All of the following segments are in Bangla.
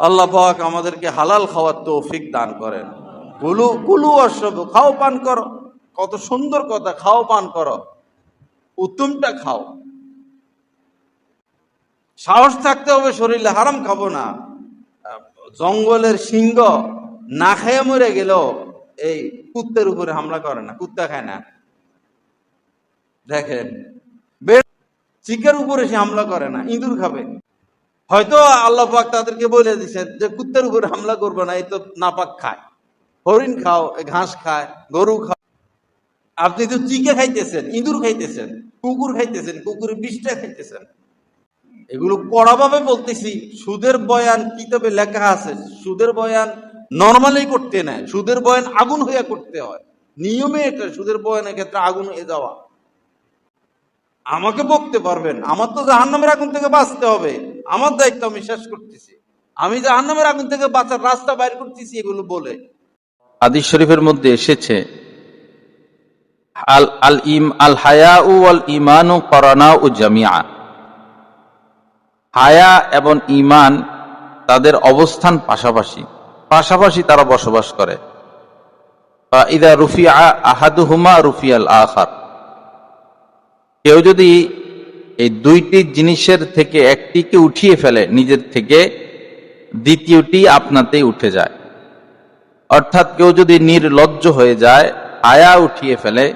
আল্লাহ পাক আমাদেরকে হালাল খাওয়ার তৌফিক দান করেন। কুলু কুলু অসব খাও পান করো। কত সুন্দর কথা, খাও পান করো। উত্তমটা খাও। সাহস থাকতে হবে শরীরে, হারাম খাব না। জঙ্গলের সিংহ না খেয়ে মরে গেল এই কুত্তের উপরে হামলা করে না, কুত্তা খায় না। দেখেন চিকের উপরে সে হামলা করে না, ইঁদুর খাবে। হয়তো আল্লাহ পাক তাদেরকে বলে দিচ্ছেন যে, কুত্তের উপরে হামলা করবে না, এই তো নাপাক খায়। হরিণ খাও ঘাস খায়, গরু খাও। আপনি তো চিকে খাইতেছেন, ইঁদুর খাইতেছেন, কুকুর খাইতেছেন কুকুরের বিষটা খাইতেছেন। এগুলো কড়াভাবে বলতেছি, সুদের বয়ান কিতাবে লেখা আছে, সুদের বয়ান নর্মালি করতে নেয়, সুদের বয়ান আগুন হইয়া করতে হয়। নিয়মে এটা, সুদের বয়ানের ক্ষেত্রে আগুন হয়ে যাওয়া। আমাকে বকতে পারবেন, আমার তো জাহান্নামের আগুন থেকে বাঁচতে হবে। আমার দায়িত্ব আমি শেষ করতেছি। আমি জাহান্নামের আগুন থেকে বাঁচার রাস্তা বাইর করতেছি, এগুলো বলে। আদি শরীফের মধ্যে এসেছে, আল আল ইম আল হায়া উ আল ইমানু করানা উ জামিয়া হায়া এবং ইমান তাদের অবস্থান পাশাপাশি পাশাপাশি তারা বসবাস করে। ইদা রুফিয়া আহাদুহুমা রুফিয়াল আখার। কেউ যদি এই দুইটি জিনিসের থেকে একটিকে উঠিয়ে ফেলে, নিজের থেকে দ্বিতীয়টি আপনাতেই উঠে যায়। অর্থাৎ কেউ যদি নির্লজ্জ হয়ে যায়, আয়া উঠিয়ে ফেলে,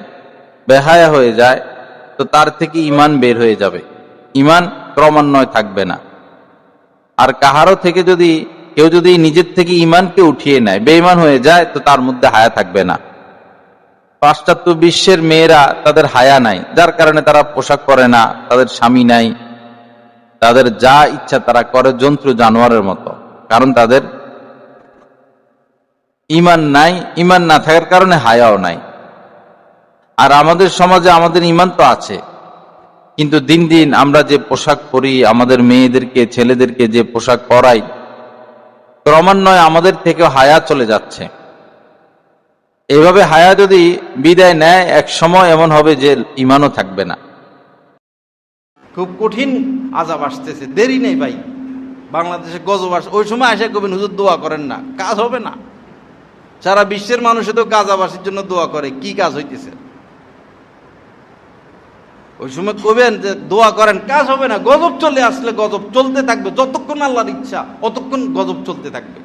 বেহায়া হয়ে যায়, তো তার থেকে ইমান বের হয়ে যাবে। ইমান ক্রমান্বয় থাকবে না। আর কাহারও থেকে যদি, কেউ যদি নিজের থেকে ইমানকে উঠিয়ে নেয়, বেঈমান হয়ে যায়, তো তার মধ্যে হায়া থাকবে না। পাশ্চাত্য বিশ্বের মেয়েরা তাদের হায়া নাই, যার কারণে তারা পোশাক পরে না, তাদের স্বামী নাই। তাদের যা ইচ্ছা তারা করে জন্তু জানোয়ারের মতো, কারণ তাদের ইমান নাই, ইমান না থাকার কারণে হায়াও নাই। আর আমাদের সমাজে আমাদের ইমান তো আছে, কিন্তু দিন দিন আমরা যে পোশাক পরি, আমাদের মেয়েদেরকে, ছেলেদেরকে যে পোশাক পরাই, ক্রমান্বয়ে আমাদের থেকে হায়া চলে যাচ্ছে। এইভাবে হায়া যদি বিদায় নেয়, এক সময় এমন হবে যে ইমানও থাকবে না। খুব কঠিন আজাব আসতেছে, দেরি নেই ভাই। বাংলাদেশে গজব আস, ওই সময় আসে কবেন হুজুর দোয়া করেন না, কাজ হবে না। সারা বিশ্বের মানুষে তো গাজাবাসীর জন্য দোয়া করে, কি কাজ হইতেছে? ওই সময় কবেন যে, দোয়া করেন, কাজ হবে না, গজব চলে আসলে গজব চলতে থাকবে, যতক্ষণ আল্লাহর ইচ্ছা অতক্ষণ গজব চলতে থাকবে।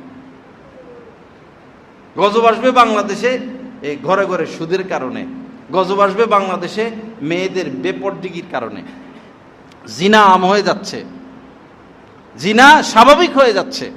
গজব আসবে বাংলাদেশে এই ঘরে ঘরে সুদের কারণে, গজব আসবে বাংলাদেশে মেয়েদের বেপরদিগির কারণে। জিনা আম হয়ে যাচ্ছে। জিনা স্বাভাবিক হয়ে যাচ্ছে।